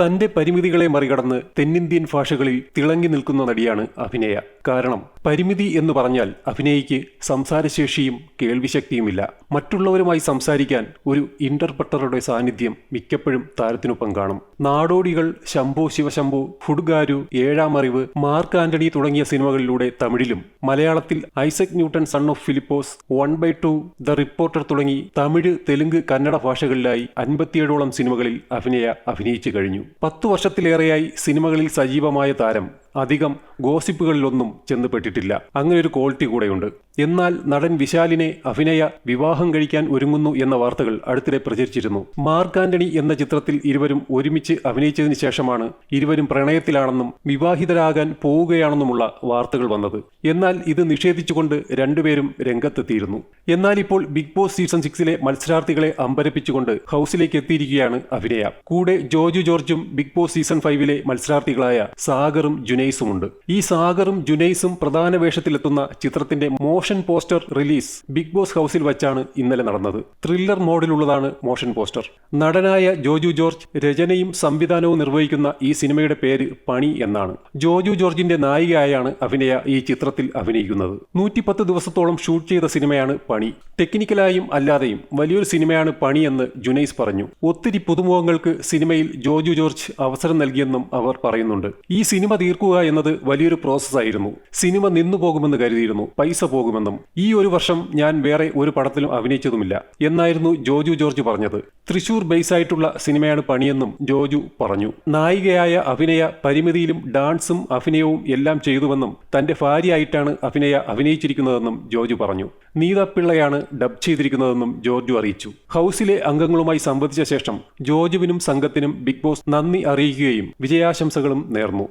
തന്റെ പരിമിതികളെ മറികടന്ന് തെന്നിന്ത്യൻ ഭാഷകളിൽ തിളങ്ങി നിൽക്കുന്ന നടിയാണ് അഭിനയ. കാരണം പരിമിതി എന്ന് പറഞ്ഞാൽ അഭിനയിക്ക് സംസാരശേഷിയും കേൾവിശക്തിയുമില്ല. മറ്റുള്ളവരുമായി സംസാരിക്കാൻ ഒരു ഇന്റർപ്രട്ടറുടെ സാന്നിധ്യം മിക്കപ്പോഴും താരത്തിനൊപ്പം കാണും നാടോടികൾ ശംഭു ശിവശംഭു ഫുഡ്ഗാരു ഏഴാം അറിവ് മാർക്ക് ആന്റണി തുടങ്ങിയ സിനിമകളിലൂടെ തമിഴിലും മലയാളത്തിൽ Isaac Newton son of Philipose one by two the reporter തുടങ്ങി തമിഴ് തെലുങ്ക് കന്നഡ ഭാഷകളിലായി അൻപത്തിയേഴോളം സിനിമകളിൽ അഭിനയ അഭിനയിച്ചു കഴിഞ്ഞു. പത്തു വർഷത്തിലേറെയായി സിനിമകളിൽ സജീവമായ താരം അധികം ഗോസിപ്പുകളിലൊന്നും ചെന്നുപെട്ടിട്ടില്ല. അങ്ങനെ ഒരു ക്വാളിറ്റി കൂടെയുണ്ട്. എന്നാൽ നടൻ വിശാലിനെ അഭിനയ വിവാഹം കഴിക്കാൻ ഒരുങ്ങുന്നു എന്ന വാർത്തകൾ അടുത്തിടെ പ്രചരിച്ചിരുന്നു. മാർക്ക് ആന്റണി എന്ന ചിത്രത്തിൽ ഇരുവരും ഒരുമിച്ച് അഭിനയിച്ചതിന് ശേഷമാണ് ഇരുവരും പ്രണയത്തിലാണെന്നും വിവാഹിതരാകാൻ പോവുകയാണെന്നുമുള്ള വാർത്തകൾ വന്നത്. എന്നാൽ ഇത് നിഷേധിച്ചുകൊണ്ട് രണ്ടുപേരും രംഗത്തെത്തിയിരുന്നു. എന്നാൽ ഇപ്പോൾ ബിഗ് ബോസ് സീസൺ സിക്സിലെ മത്സരാർത്ഥികളെ അമ്പരപ്പിച്ചുകൊണ്ട് ഹൗസിലേക്ക് എത്തിയിരിക്കുകയാണ് അഭിനയ. കൂടെ ജോജു ജോർജും ബിഗ് ബോസ് സീസൺ ഫൈവിലെ മത്സരാർത്ഥികളായ സാഗറും ജുനൈസുമുണ്ട്. ഈ സാഗറും ജുനൈസും പ്രധാന വേഷത്തിലെത്തുന്ന ചിത്രത്തിന്റെ motion poster release big boss ഹൗസിൽ വച്ചാണ് ഇന്നലെ നടന്നത്. ത്രില്ലർ മോഡിലുള്ളതാണ് മോഷൻ പോസ്റ്റർ. നടനായ ജോജു ജോർജ് രചനയും സംവിധാനവും നിർവഹിക്കുന്ന ഈ സിനിമയുടെ പേര് പണി എന്നാണ്. ജോജു ജോർജിന്റെ നായികയായാണ് അഭിനയ ഈ ചിത്രത്തിൽ അഭിനയിക്കുന്നത്. നൂറ്റിപ്പത്ത് ദിവസത്തോളം ഷൂട്ട് ചെയ്ത സിനിമയാണ് പണി. ടെക്നിക്കലായും അല്ലാതെയും വലിയൊരു സിനിമയാണ് പണി എന്ന് ജുനൈസ് പറഞ്ഞു. ഒത്തിരി പുതുമുഖങ്ങൾക്ക് സിനിമയിൽ ജോജു ജോർജ് അവസരം നൽകിയെന്നും അവർ പറയുന്നുണ്ട്. ഈ സിനിമ തീർക്കുക എന്നത് വലിയൊരു പ്രോസസ്സായിരുന്നു സിനിമ നിന്നു പോകുമെന്ന് കരുതിയിരുന്നു. പൈസ പോകുമെന്നും. ഈ ഒരു വർഷം ഞാൻ വേറെ ഒരു പടത്തിലും അഭിനയിച്ചതുമില്ല. എന്നായിരുന്നു ജോജു ജോർജ് പറഞ്ഞത്. തൃശൂർ ബേസായിട്ടുള്ള സിനിമയാണ് പണിയെന്നും ജോജു പറഞ്ഞു. നായികയായ അഭിനയ പരിമിതിയിലും ഡാൻസും അഭിനയവും എല്ലാം ചെയ്തുവെന്നും തന്റെ ഭാര്യയായിട്ടാണ് അഭിനയ അഭിനയിച്ചിരിക്കുന്നതെന്നും ജോജു പറഞ്ഞു. നീത പിള്ളയാണ് ഡബ് ചെയ്തിരിക്കുന്നതെന്നും ജോർജു അറിയിച്ചു. ഹൗസിലെ അംഗങ്ങളുമായി സംവദിച്ച ശേഷം ജോജുവിനും സംഘത്തിനും ബിഗ് ബോസ് നന്ദി അറിയിക്കുകയും വിജയാശംസകളും നേർന്നു.